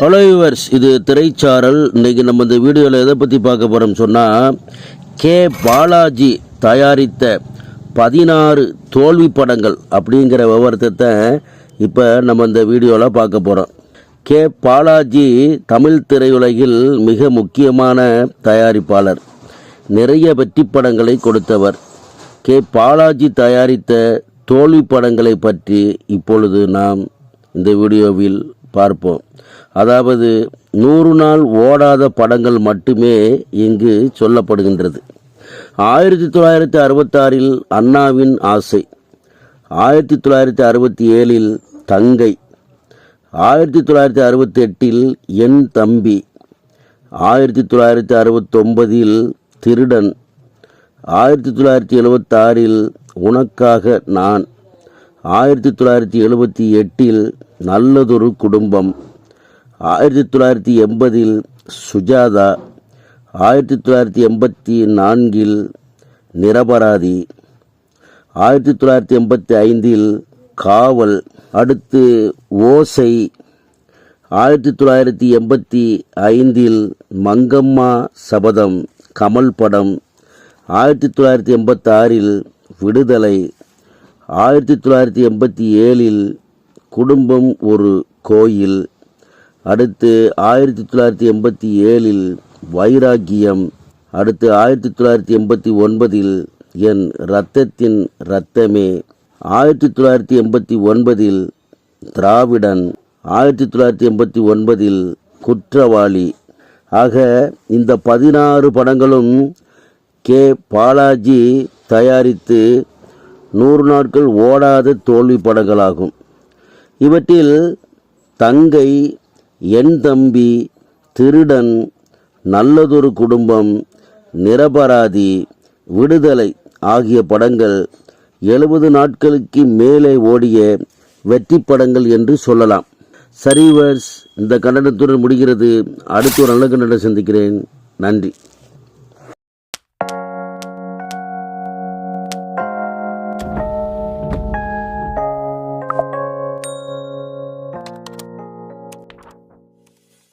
Hello viewers இது திரைச்சாரல். இன்றைக்கி நம்ம இந்த வீடியோவில் எதை பற்றி பார்க்க போகிறோம் சொன்னால் கே. பாலாஜி தயாரித்த பதினாறு தோல்வி படங்கள் அப்படிங்கிற விவரத்தை இப்போ நம்ம இந்த வீடியோவில் பார்க்க போகிறோம் கே. பாலாஜி தமிழ் திரையுலகில் மிக முக்கியமான தயாரிப்பாளர். நிறைய வெற்றி படங்களை கொடுத்தவர். கே. பாலாஜி தயாரித்த தோல்வி படங்களை பற்றி இப்பொழுது நாம் இந்த வீடியோவில் பார்ப்போம். அதாவது நூறு நாள் ஓடாத படங்கள் மட்டுமே இங்கு சொல்லப்படுகின்றது. ஆயிரத்தி தொள்ளாயிரத்தி அறுபத்தாறில் அண்ணாவின் ஆசை. ஆயிரத்தி தொள்ளாயிரத்தி அறுபத்தி ஏழில் தங்கை. ஆயிரத்தி தொள்ளாயிரத்தி அறுபத்தி எட்டில் என் தம்பி. ஆயிரத்தி தொள்ளாயிரத்தி அறுபத்தொன்பதில் திருடன். ஆயிரத்தி தொள்ளாயிரத்தி எழுபத்தாறில் உனக்காக நான். ஆயிரத்தி தொள்ளாயிரத்தி எழுபத்தி எட்டில் நல்லதொரு குடும்பம். ஆயிரத்தி தொள்ளாயிரத்தி எண்பதில் சுஜாதா ஆயிரத்தி தொள்ளாயிரத்தி எண்பத்தி நான்கில் நிரபராதி ஆயிரத்தி தொள்ளாயிரத்தி எண்பத்தி ஐந்தில் காவல் அடுத்து ஓசை ஆயிரத்தி தொள்ளாயிரத்தி எண்பத்தி ஐந்தில் மங்கம்மா சபதம் கமல் படம் ஆயிரத்தி தொள்ளாயிரத்தி எண்பத்தாறில் விடுதலை ஆயிரத்தி தொள்ளாயிரத்தி எண்பத்தி ஏழில் குடும்பம் ஒரு கோயில். அடுத்து ஆயிரத்தி தொள்ளாயிரத்தி எண்பத்தி ஏழில் வைராக்கியம். அடுத்து ஆயிரத்தி தொள்ளாயிரத்தி எண்பத்தி ஒன்பதில் என் இரத்தத்தின் இரத்தமே. ஆயிரத்தி தொள்ளாயிரத்தி எண்பத்தி ஒன்பதில் திராவிடன். ஆயிரத்தி தொள்ளாயிரத்தி எண்பத்தி ஒன்பதில் குற்றவாளி. ஆக இந்த பதினாறு படங்களும் கே. பாலாஜி தயாரித்து நூறு நாட்கள் ஓடாத தோல்வி படங்களாகும். இவற்றில் தங்கை என் தம்பி திருடன் நல்லதொரு குடும்பம் நிரபராதி விடுதலை ஆகிய படங்கள் எழுபது நாட்களுக்கு மேலே ஓடிய வெற்றி படங்கள் என்று சொல்லலாம். சரிவர்ஸ் இந்த கண்டனத்துடன் முடிகிறது. அடுத்து ஒரு நல்ல கண்டனம் சந்திக்கிறேன். நன்றி.